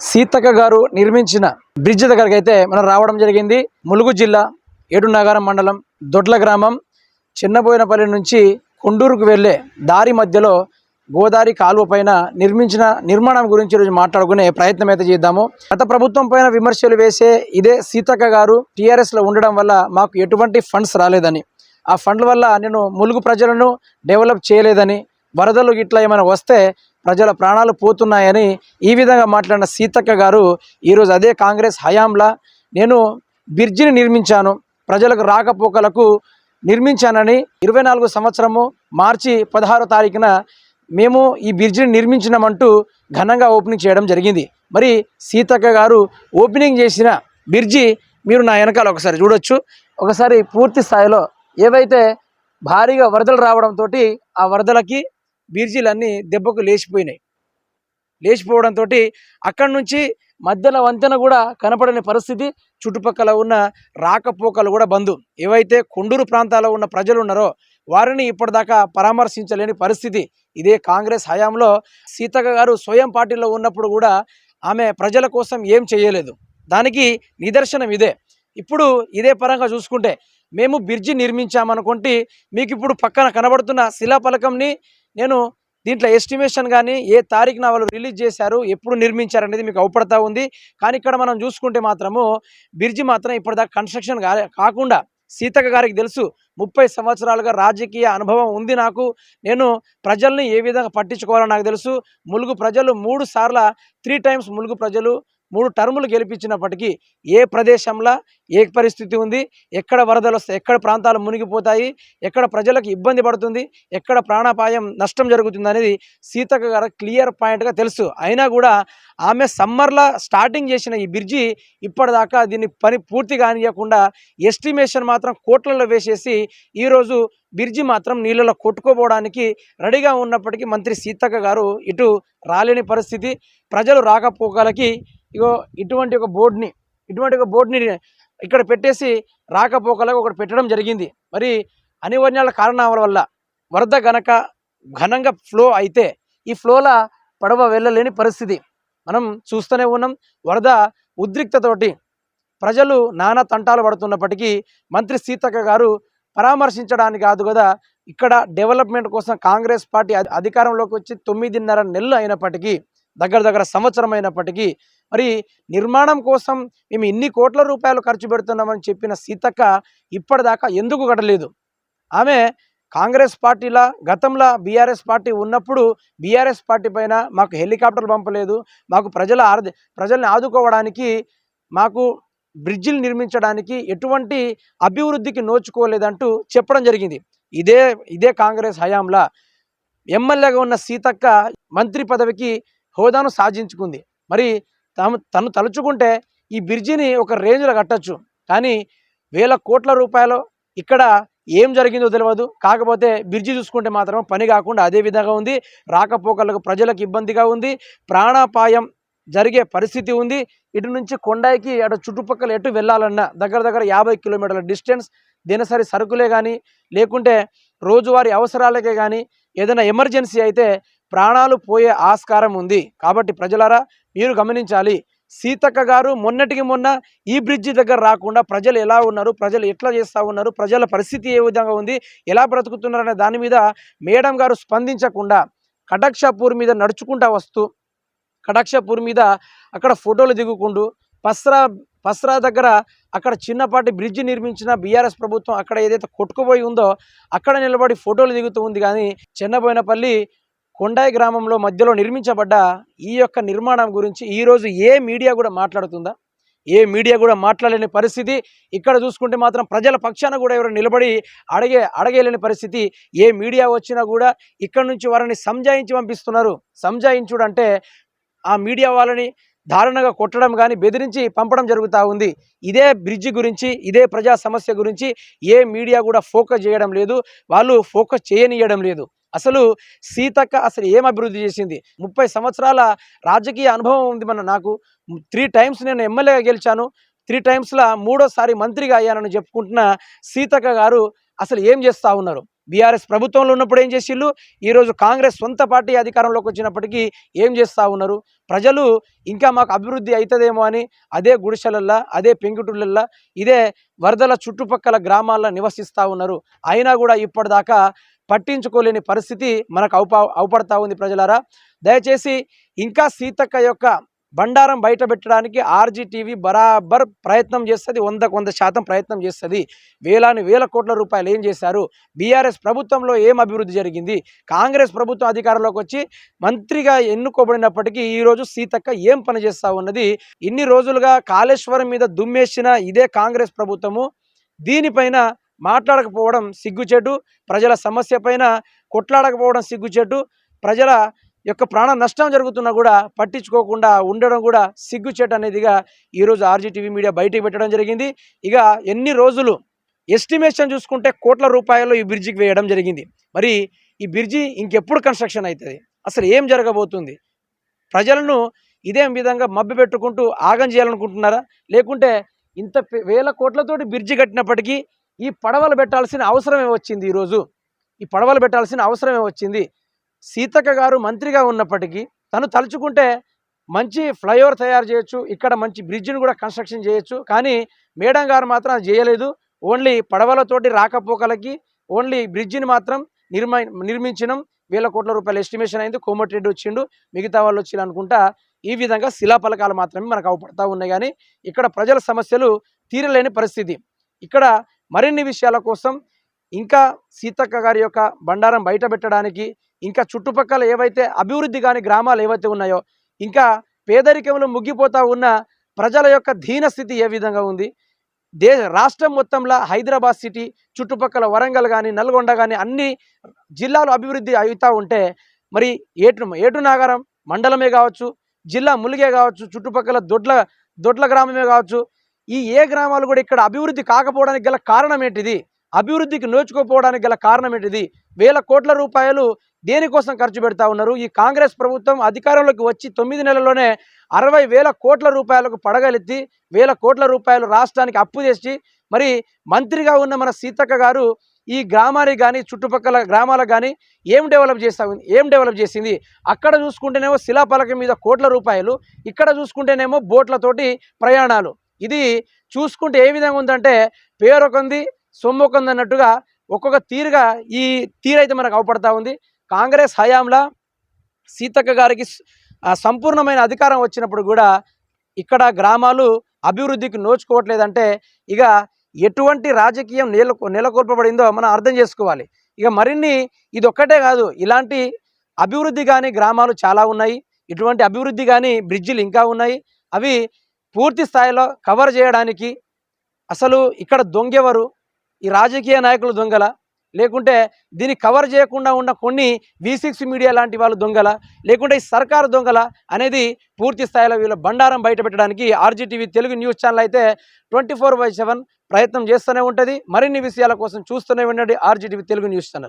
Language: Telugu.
సీతక్క గారు నిర్మించిన బ్రిడ్జ్ దగ్గరికి అయితే మనం రావడం జరిగింది. ములుగు జిల్లా ఏడునగరం మండలం దొడ్ల గ్రామం చిన్నబోయినపల్లి నుంచి కొండూరుకు వెళ్ళే దారి మధ్యలో గోదావరి కాలువ పైన నిర్మించిన నిర్మాణం గురించి ఈరోజు మాట్లాడుకునే ప్రయత్నం అయితే చేద్దాము. గత ప్రభుత్వం పైన విమర్శలు వేసే ఇదే సీతక్క గారు టీఆర్ఎస్లో ఉండడం వల్ల మాకు ఎటువంటి ఫండ్స్ రాలేదని ఆ ఫండ్ల వల్ల నేను ములుగు ప్రజలను డెవలప్ చేయలేదని వరదలు ఇట్లా ఏమైనా వస్తే ప్రజల ప్రాణాలు పోతున్నాయని ఈ విధంగా మాట్లాడిన సీతక్క గారు ఈరోజు అదే కాంగ్రెస్ హయాంలా. నేను బ్రిడ్జిని నిర్మించాను ప్రజలకు రాకపోకలకు నిర్మించానని ఇరవై నాలుగు సంవత్సరము మార్చి పదహారో తారీఖున మేము ఈ బ్రిడ్జిని నిర్మించినామంటూ ఘనంగా ఓపెనింగ్ చేయడం జరిగింది. మరి సీతక్క గారు ఓపెనింగ్ చేసిన బ్రిడ్జి మీరు నా వెనకాల ఒకసారి చూడొచ్చు. ఒకసారి పూర్తి స్థాయిలో ఏవైతే భారీగా వరదలు రావడంతో ఆ వరదలకి బీర్జీలన్నీ దెబ్బకు లేచిపోయినాయి. లేచిపోవడంతో అక్కడి నుంచి మధ్యలో వంతెన కూడా కనపడని పరిస్థితి. చుట్టుపక్కల ఉన్న రాకపోకలు కూడా బంద్. ఏవైతే కొండూరు ప్రాంతాల్లో ఉన్న ప్రజలు ఉన్నారో వారిని ఇప్పటిదాకా పరామర్శించలేని పరిస్థితి. ఇదే కాంగ్రెస్ హయాంలో సీతక్క గారు స్వయం పార్టీలో ఉన్నప్పుడు కూడా ఆమె ప్రజల కోసం ఏం చేయలేదు. దానికి నిదర్శనం ఇదే. ఇప్పుడు ఇదే పరంగా చూసుకుంటే మేము బ్రిడ్జి నిర్మించామనుకుంటే మీకు ఇప్పుడు పక్కన కనబడుతున్న శిలాఫలకంని నేను దీంట్లో ఎస్టిమేషన్ కానీ ఏ తారీఖున వాళ్ళు రిలీజ్ చేశారు ఎప్పుడు నిర్మించారు అనేది మీకు అవపడతా ఉంది. కానీ ఇక్కడ మనం చూసుకుంటే మాత్రము బ్రిడ్జి మాత్రం ఇప్పటిదాకా కన్స్ట్రక్షన్ కాకుండా సీతక్క గారికి తెలుసు ముప్పై సంవత్సరాలుగా రాజకీయ అనుభవం ఉంది నాకు. నేను ప్రజల్ని ఏ విధంగా పట్టించుకోవాలో నాకు తెలుసు. ములుగు ప్రజలు మూడు సార్ల త్రీ టైమ్స్ ములుగు ప్రజలు మూడు టర్ములు గెలిపించినప్పటికీ ఏ ప్రదేశంలో ఏ పరిస్థితి ఉంది ఎక్కడ వరదలు వస్తాయి ఎక్కడ ప్రాంతాలు మునిగిపోతాయి ఎక్కడ ప్రజలకు ఇబ్బంది పడుతుంది ఎక్కడ ప్రాణాపాయం నష్టం జరుగుతుంది అనేది సీతక్క గారు క్లియర్ పాయింట్గా తెలుసు. అయినా కూడా ఆమె సమ్మర్లో స్టార్టింగ్ చేసిన ఈ బ్రిడ్జి ఇప్పటిదాకా దీన్ని పని పూర్తి కానియకుండా ఎస్టిమేషన్ మాత్రం కోట్లలో వేసేసి ఈరోజు బ్రిడ్జి మాత్రం నీళ్ళలో కొట్టుకోపోవడానికి రెడీగా ఉన్నప్పటికీ మంత్రి సీతక్క గారు ఇటు రాలేని పరిస్థితి. ప్రజలు రాకపోకలకి ఇగో ఇటువంటి ఒక బోర్డుని ఇటువంటి ఒక బోర్డుని ఇక్కడ పెట్టేసి రాకపోకలకు ఒకటి పెట్టడం జరిగింది. మరి అనివార్యాల కారణాల వల్ల వరద గనక ఘనంగా ఫ్లో అయితే ఈ ఫ్లోల పడవ వెళ్ళలేని పరిస్థితి. మనం చూస్తూనే ఉన్నాం వరద ఉద్రిక్తతోటి ప్రజలు నానా తంటాలు పడుతున్నప్పటికీ మంత్రి సీతక్క గారు పరామర్శించడానికి కాదు కదా ఇక్కడ డెవలప్మెంట్ కోసం కాంగ్రెస్ పార్టీ అధికారంలోకి వచ్చి తొమ్మిదిన్నర నెలలు అయినప్పటికీ దగ్గర దగ్గర సంవత్సరం అయినప్పటికీ మరి నిర్మాణం కోసం మేము ఇన్ని కోట్ల రూపాయలు ఖర్చు పెడుతున్నామని చెప్పిన సీతక్క ఇప్పటిదాకా ఎందుకు కట్టలేదు? ఆమె కాంగ్రెస్ పార్టీలా గతంలో బీఆర్ఎస్ పార్టీ ఉన్నప్పుడు బీఆర్ఎస్ పార్టీ పైన మాకు హెలికాప్టర్లు పంపలేదు మాకు ప్రజల ఆర్థి ప్రజల్ని ఆదుకోవడానికి మాకు బ్రిడ్జిలు నిర్మించడానికి ఎటువంటి అభివృద్ధికి నోచుకోలేదంటూ చెప్పడం జరిగింది. ఇదే ఇదే కాంగ్రెస్ హయాంలా. ఎమ్మెల్యేగా ఉన్న సీతక్క మంత్రి పదవికి హోదాను సాధించుకుంది. మరి తాము తను తలుచుకుంటే ఈ బ్రిడ్జిని ఒక రేంజ్లో కట్టొచ్చు. కానీ వేల కోట్ల రూపాయలు ఇక్కడ ఏం జరిగిందో తెలియదు కాకపోతే బ్రిడ్జి చూసుకుంటే మాత్రం పని కాకుండా అదే విధంగా ఉంది. రాకపోకలకు ప్రజలకు ఇబ్బందిగా ఉంది. ప్రాణాపాయం జరిగే పరిస్థితి ఉంది. ఇటు నుంచి కొండాయికి అటు చుట్టుపక్కల ఎటు వెళ్ళాలన్నా దగ్గర దగ్గర యాభై కిలోమీటర్ల డిస్టెన్స్ దినసరి సరుకులే కానీ లేకుంటే రోజువారీ అవసరాలకే కానీ ఏదైనా ఎమర్జెన్సీ అయితే ప్రాణాలు పోయే ఆస్కారం ఉంది. కాబట్టి ప్రజలారా మీరు గమనించాలి. సీతక్క గారు మొన్నటికి మొన్న ఈ బ్రిడ్జి దగ్గర రాకుండా ప్రజలు ఎలా ఉన్నారు? ప్రజలు ఎట్లా చేస్తూ ఉన్నారు? ప్రజల పరిస్థితి ఏ విధంగా ఉంది? ఎలా బ్రతుకుతున్నారు అనే దాని మీద మేడం గారు స్పందించకుండా కటక్షపూర్ మీద నడుచుకుంటా వస్తూ కటక్షపూర్ మీద అక్కడ ఫోటోలు దిగుకుంటూ పస్రా పస్రా దగ్గర అక్కడ చిన్నపాటి బ్రిడ్జ్ నిర్మించిన బీఆర్ఎస్ ప్రభుత్వం అక్కడ ఏదైతే కొట్టుకుపోయి ఉందో అక్కడ నిలబడి ఫోటోలు దిగుతూ ఉంది. కానీ చిన్నబోయినపల్లి కొండాయి గ్రామంలో మధ్యలో నిర్మించబడ్డ ఈ యొక్క నిర్మాణం గురించి ఈరోజు ఏ మీడియా కూడా మాట్లాడుతుందా? ఏ మీడియా కూడా మాట్లాడలేని పరిస్థితి. ఇక్కడ చూసుకుంటే మాత్రం ప్రజల పక్షాన కూడా ఎవరు నిలబడి అడగే అడగలేని పరిస్థితి. ఏ మీడియా వచ్చినా కూడా ఇక్కడ నుంచి వారిని సంజాయించి పంపిస్తున్నారు. సంజాయించుడు అంటే ఆ మీడియా వాళ్ళని దారుణంగా కొట్టడం కానీ బెదిరించి పంపడం జరుగుతూ ఉంది. ఇదే బ్రిడ్జి గురించి ఇదే ప్రజా సమస్య గురించి ఏ మీడియా కూడా ఫోకస్ చేయడం లేదు. వాళ్ళు ఫోకస్ చేయనియడం లేదు. అసలు సీతక్క అసలు ఏం అభివృద్ధి చేసింది? ముప్పై సంవత్సరాల రాజకీయ అనుభవం ఉంది మన నాకు. త్రీ టైమ్స్ నేను ఎమ్మెల్యేగా గెలిచాను. త్రీ టైమ్స్లో మూడోసారి మంత్రిగా అయ్యానని చెప్పుకుంటున్న సీతక్క గారు అసలు ఏం చేస్తూ ఉన్నారు? బీఆర్ఎస్ ప్రభుత్వంలో ఉన్నప్పుడు ఏం చేసిళ్ళు? ఈరోజు కాంగ్రెస్ సొంత పార్టీ అధికారంలోకి వచ్చినప్పటికీ ఏం చేస్తూ ఉన్నారు? ప్రజలు ఇంకా మాకు అభివృద్ధి అవుతుందేమో అని అదే గుడిసెలల్లా అదే పెంకుటులల్లా ఇదే వరదల చుట్టుపక్కల గ్రామాల్లో నివసిస్తూ ఉన్నారు. అయినా కూడా ఇప్పటిదాకా పట్టించుకోలేని పరిస్థితి మనకు అవుపా అవుపడతా ఉంది ప్రజలారా. దయచేసి ఇంకా సీతక్క యొక్క బండారం బయట పెట్టడానికి ఆర్జీటీవీ బరాబర్ ప్రయత్నం చేస్తుంది వందకు వంద శాతం ప్రయత్నం చేస్తుంది. వేలాని వేల కోట్ల రూపాయలు ఏం చేశారు? బీఆర్ఎస్ ప్రభుత్వంలో ఏం అభివృద్ధి జరిగింది? కాంగ్రెస్ ప్రభుత్వం అధికారంలోకి వచ్చి మంత్రిగా ఎన్నుకోబడినప్పటికీ ఈరోజు సీతక్క ఏం పని చేస్తా ఉన్నది? ఇన్ని రోజులుగా కాళేశ్వరం మీద దుమ్మేసిన ఇదే కాంగ్రెస్ ప్రభుత్వము దీనిపైన మాట్లాడకపోవడం సిగ్గుచేటు ప్రజల సమస్య పైన కొట్లాడకపోవడం సిగ్గుచేటు ప్రజల యొక్క ప్రాణ నష్టం జరుగుతున్నా కూడా పట్టించుకోకుండా ఉండడం కూడా సిగ్గుచేటు అనేదిగా ఈరోజు ఆర్జీటీవీ మీడియా బయటికి పెట్టడం జరిగింది. ఇక ఎన్ని రోజులు ఎస్టిమేషన్ చూసుకుంటే కోట్ల రూపాయలు ఈ బ్రిడ్జికి వేయడం జరిగింది. మరి ఈ బ్రిడ్జి ఇంకెప్పుడు కన్స్ట్రక్షన్ అవుతుంది? అసలు ఏం జరగబోతుంది? ప్రజలను ఇదే విధంగా మబ్బి పెట్టుకుంటూ ఆగం చేయాలనుకుంటున్నారా? లేకుంటే ఇంత వేల కోట్లతోటి బ్రిడ్జి కట్టినప్పటికీ ఈ పడవలు పెట్టాల్సిన అవసరమే వచ్చింది ఈరోజు. ఈ పడవలు పెట్టాల్సిన అవసరమే వచ్చింది. సీతక్క గారు మంత్రిగా ఉన్నప్పటికీ తను తలుచుకుంటే మంచి ఫ్లైఓవర్ తయారు చేయొచ్చు ఇక్కడ మంచి బ్రిడ్జిని కూడా కన్స్ట్రక్షన్ చేయొచ్చు కానీ మేడం గారు మాత్రం అది చేయలేదు. ఓన్లీ పడవలతోటి రాకపోకలకి ఓన్లీ బ్రిడ్జిని మాత్రం నిర్మ నిర్మించడం వేల కోట్ల రూపాయల ఎస్టిమేషన్ అయింది. కోమటిరెడ్డి వచ్చిండు. మిగతా వాళ్ళు వచ్చిండు అనుకుంటా ఈ విధంగా శిలాఫలకాలు మాత్రమే మనకు అవపడతా ఉన్నాయి. కానీ ఇక్కడ ప్రజల సమస్యలు తీరలేని పరిస్థితి. ఇక్కడ మరిన్ని విషయాల కోసం ఇంకా సీతక్క గారి యొక్క బండారం బయట పెట్టడానికి ఇంకా చుట్టుపక్కల ఏవైతే అభివృద్ధి కాని గ్రామాలు ఏవైతే ఉన్నాయో ఇంకా పేదరికంలో ముగ్గిపోతా ఉన్న ప్రజల యొక్క దీనస్థితి ఏ విధంగా ఉంది? దే రాష్ట్రం మొత్తంలో హైదరాబాద్ సిటీ చుట్టుపక్కల వరంగల్ కానీ నల్గొండ కానీ అన్ని జిల్లాలు అభివృద్ధి అవుతూ ఉంటే మరి ఏటు ఏటు నాగరం మండలమే కావచ్చు జిల్లా ములిగే కావచ్చు చుట్టుపక్కల దొడ్ల దొడ్ల గ్రామమే కావచ్చు ఈ ఏ గ్రామాలు కూడా ఇక్కడ అభివృద్ధి కాకపోవడానికి గల కారణం ఏంటిది? అభివృద్ధికి నోచుకోపోవడానికి గల కారణం ఏంటిది? వేల కోట్ల రూపాయలు దేనికోసం ఖర్చు పెడతా ఉన్నారు? ఈ కాంగ్రెస్ ప్రభుత్వం అధికారంలోకి వచ్చి తొమ్మిది నెలల్లోనే అరవై వేల కోట్ల రూపాయలకు పడగలెత్తి వేల కోట్ల రూపాయలు రాష్ట్రానికి అప్పు చేసి మరి మంత్రిగా ఉన్న మన సీతక్క గారు ఈ గ్రామానికి కానీ చుట్టుపక్కల గ్రామాలకు కానీ ఏం డెవలప్ చేస్తా ఉంది ఏం డెవలప్ చేసింది? అక్కడ చూసుకుంటేనేమో శిలాపలకం మీద కోట్ల రూపాయలు ఇక్కడ చూసుకుంటేనేమో బోట్లతోటి ప్రయాణాలు. ఇది చూసుకుంటే ఏ విధంగా ఉందంటే పేరొకంది సొమ్మొకంది అన్నట్టుగా ఒక్కొక్క తీరుగా ఈ తీరైతే మనకు అవపడతా ఉంది. కాంగ్రెస్ హయాంలా సీతక్క గారికి సంపూర్ణమైన అధికారం వచ్చినప్పుడు కూడా ఇక్కడ గ్రామాలు అభివృద్ధికి నోచుకోవట్లేదంటే ఇక ఎటువంటి రాజకీయం నెల నెలకొల్పబడిందో మనం అర్థం చేసుకోవాలి. ఇక మరిన్ని ఇది ఒక్కటే కాదు ఇలాంటి అభివృద్ధి కానీ గ్రామాలు చాలా ఉన్నాయి. ఇటువంటి అభివృద్ధి కానీ బ్రిడ్జిలు ఇంకా ఉన్నాయి. అవి పూర్తి స్థాయిలో కవర్ చేయడానికి అసలు ఇక్కడ దొంగెవరు? ఈ రాజకీయ నాయకులు దొంగల? లేకుంటే దీన్ని కవర్ చేయకుండా ఉన్న కొన్ని వి సిక్స్ మీడియా లాంటి వాళ్ళు దొంగల? లేకుంటే ఈ సర్కారు దొంగల? అనేది పూర్తి స్థాయిలో వీళ్ళ బండారం బయట పెట్టడానికి ఆర్జీటీవీ తెలుగు న్యూస్ ఛానల్ అయితే ట్వంటీ ఫోర్ బై సెవెన్ ప్రయత్నం చేస్తూనే ఉంటుంది. మరిన్ని విషయాల కోసం చూస్తూనే ఉండండి ఆర్జీటీవీ తెలుగు న్యూస్ ఛానల్.